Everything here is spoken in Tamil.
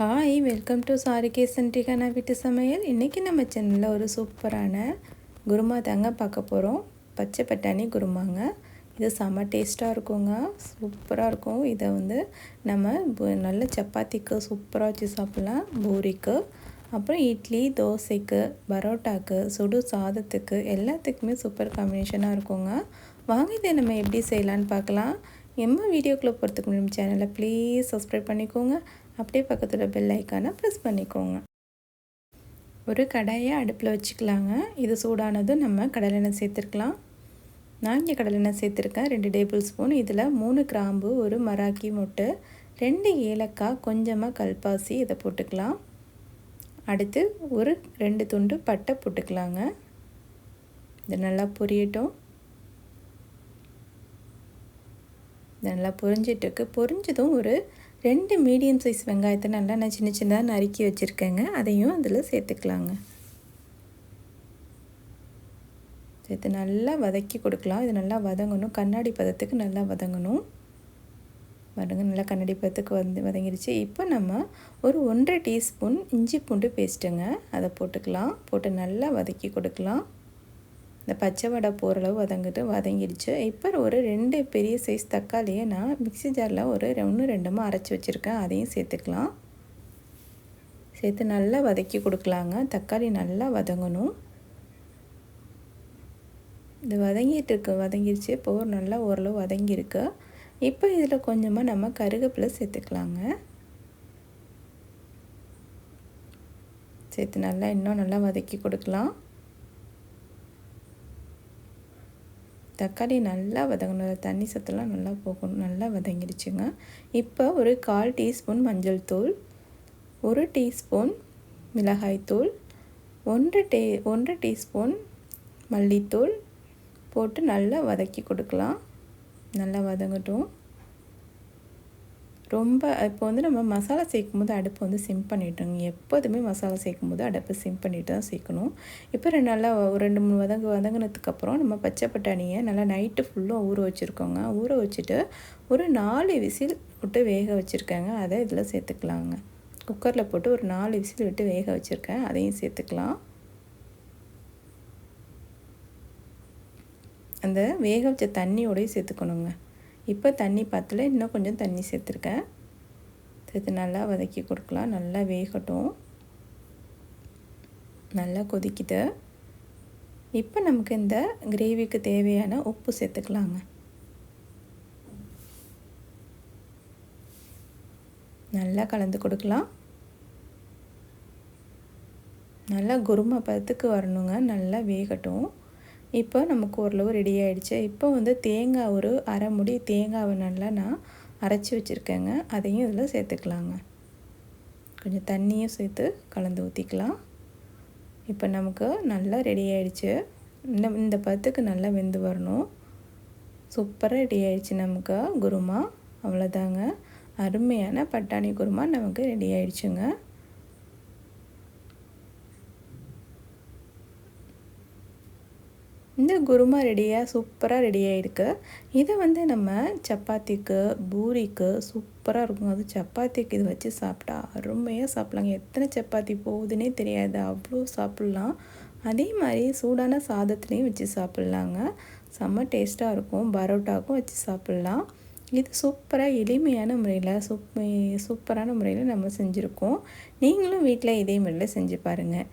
ஹாய் வெல்கம் டு சாரிகே சன்டிகானா வீட்டு சமையல் இன்றைக்கி நம்ம சேனலில் ஒரு சூப்பரான குருமா தாங்க பார்க்க போகிறோம் பச்சை பட்டாணி குருமாங்க. இது செம்ம டேஸ்ட்டாக இருக்குங்க. சூப்பராக இருக்கும். இதை வந்து நம்ம நல்ல சப்பாத்திக்கு சூப்பராக வச்சு சாப்பிட்லாம். பூரிக்கு. அப்புறம் இட்லி தோசைக்கு பரோட்டாக்கு சுடு சாதத்துக்கு எல்லாத்துக்குமே சூப்பர் காம்பினேஷனாக இருக்குங்க. வாங்க இதை நம்ம எப்படி செய்யலான்னு பார்க்கலாம். எம்மா வீடியோக்குள்ளே போகிறதுக்கு முன்னாடி சேனலை ப்ளீஸ் சப்ஸ்கிரைப் பண்ணிக்கோங்க. அப்படியே பக்கத்தில் பெல் ஐக்கானை ப்ரெஸ் பண்ணிக்கோங்க. ஒரு கடாயை அடுப்பில் வச்சுக்கலாங்க. இது சூடானதும் நம்ம கடலெண்ணெய் சேர்த்துருக்கலாம். நான் இங்கே கடலெண்ணெய் சேர்த்துருக்கேன். ரெண்டு டேபிள் ஸ்பூன். இதில் மூணு கிராம்பு ஒரு மராக்கி முட்டை ரெண்டு ஏலக்காய் கொஞ்சமாக கல்பாசி இதை போட்டுக்கலாம். அடுத்து ஒரு ரெண்டு துண்டு பட்டை போட்டுக்கலாங்க. இது நல்லா பொரியட்டும். நல்லா பொரிஞ்சிட்ருக்கு பொரிஞ்சதும் ஒரு ரெண்டு மீடியம் சைஸ் வெங்காயத்தை நல்லா நான் சின்ன சின்னதாக நறுக்கி வச்சுருக்கேங்க. அதையும் அதில் சேர்த்துக்கலாங்க. சேர்த்து நல்லா வதக்கி கொடுக்கலாம். இது நல்லா வதங்கணும். கண்ணாடி பதத்துக்கு நல்லா வதங்கணும். வதங்க நல்லா கண்ணாடி பதத்துக்கு வந்து வதங்கிடுச்சு இப்போ நம்ம ஒரு ஒன்றரை டீஸ்பூன் இஞ்சி பூண்டு பேஸ்ட்டுங்க அதை போட்டுக்கலாம். போட்டு நல்லா வதக்கி கொடுக்கலாம். இந்த பச்சை வடை போகிறளவு வதங்கிட்டு வதங்கிடுச்சு. இப்போ ஒரு ரெண்டு பெரிய சைஸ் தக்காளியை நான் மிக்சி ஜாரில் ஒரு ஒன்று ரெண்டுமா அரைச்சி வச்சுருக்கேன். அதையும் சேர்த்துக்கலாம். சேர்த்து நல்லா வதக்கி கொடுக்கலாங்க. தக்காளி நல்லா வதங்கணும். இது வதங்கிட்டு இருக்கு. வதங்கிடுச்சு இப்போ நல்லா ஓரளவு வதங்கியிருக்கு. இப்போ இதில் கொஞ்சமாக நம்ம கருகப்பில் சேர்த்துக்கலாங்க. சேர்த்து நல்லா இன்னும் நல்லா வதக்கி கொடுக்கலாம். தக்காளி நல்லா வதங்கணும். தண்ணி சத்தெல்லாம் நல்லா போகணும். நல்லா வதங்கிடுச்சுங்க. இப்போ ஒரு கால் டீஸ்பூன் மஞ்சள் தூள் ஒரு டீஸ்பூன் மிளகாய்த்தூள் ஒன்று டீ ஒன்றரை டீஸ்பூன் மல்லித்தூள் போட்டு நல்லா வதக்கி கொடுக்கலாம். நல்லா வதங்கட்டும். ரொம்ப இப்போ வந்து நம்ம மசாலா சேர்க்கும் போது அடுப்பு வந்து சிம் பண்ணிட்டோங்க. எப்போதுமே மசாலா சேர்க்கும் போது அடுப்பை சிம் பண்ணிட்டு தான் சேர்க்கணும். இப்போ ரெண்டு நல்லா ஒரு ரெண்டு மூணு வதங்க வதங்கினதுக்கப்புறம் நம்ம பச்சை பட்டாணியை நல்லா நைட்டு ஃபுல்லாக ஊற வச்சுருக்கோங்க. ஊற வச்சுட்டு ஒரு நாலு விசில் விட்டு வேக வச்சுருக்கேங்க. அதை இதில் சேர்த்துக்கலாங்க. குக்கரில் போட்டு ஒரு நாலு விசில் விட்டு வேக வச்சுருக்கேன். அதையும் சேர்த்துக்கலாம். அந்த வேக வச்ச தண்ணியோடையும் சேர்த்துக்கணுங்க. இப்போ தண்ணி பத்தில் இன்னும் கொஞ்சம் தண்ணி சேர்த்துருக்கேன். சேர்த்து நல்லா வதக்கி கொடுக்கலாம். நல்லா வேகட்டும். நல்லா கொதிக்குது. இப்போ நமக்கு இந்த கிரேவிக்கு தேவையான உப்பு சேர்த்துக்கலாங்க. நல்லா கலந்து கொடுக்கலாம். நல்லா குருமா பதத்துக்கு வரணுங்க. நல்லா வேகட்டும். இப்போ நமக்கு ஓரளவு ரெடி ஆகிடுச்சு இப்போ வந்து தேங்காய் ஒரு அரை முடி தேங்காவை நல்லா நான் அரைச்சி வச்சுருக்கேங்க. அதையும் இதில் சேர்த்துக்கலாங்க. கொஞ்சம் தண்ணியும் சேர்த்து கலந்து ஊற்றிக்கலாம் இப்போ நமக்கு நல்லா ரெடி ஆகிடுச்சு இந்த இந்த பத்துக்கு நல்லா வெந்து வரணும். சூப்பராக ரெடி ஆகிடுச்சு நமக்கு குருமா. அவ்வளோதாங்க. அருமையான பட்டாணி குருமா நமக்கு ரெடி ஆகிடுச்சுங்க இந்த குருமா ரெடியாக சூப்பராக ரெடி ஆகிருக்கு இதை வந்து நம்ம சப்பாத்திக்கு பூரிக்கு சூப்பராக இருக்கும். அது சப்பாத்திக்கு இது வச்சு சாப்பிட்டா அருமையாக சாப்பிட்லாங்க. எத்தனை சப்பாத்தி போகுதுன்னே தெரியாது. அவ்வளோ சாப்பிட்லாம். அதே மாதிரி சூடான சாதத்துலேயும் வச்சு சாப்பிட்லாங்க. செம்ம டேஸ்ட்டாக இருக்கும். பரோட்டாக்கும் வச்சு சாப்பிட்லாம். இது சூப்பராக எளிமையான முறையில் சூப் சூப்பரான முறையில் நம்ம செஞ்சுருக்கோம். நீங்களும் வீட்டில் இதே முறையில் செஞ்சு பாருங்கள்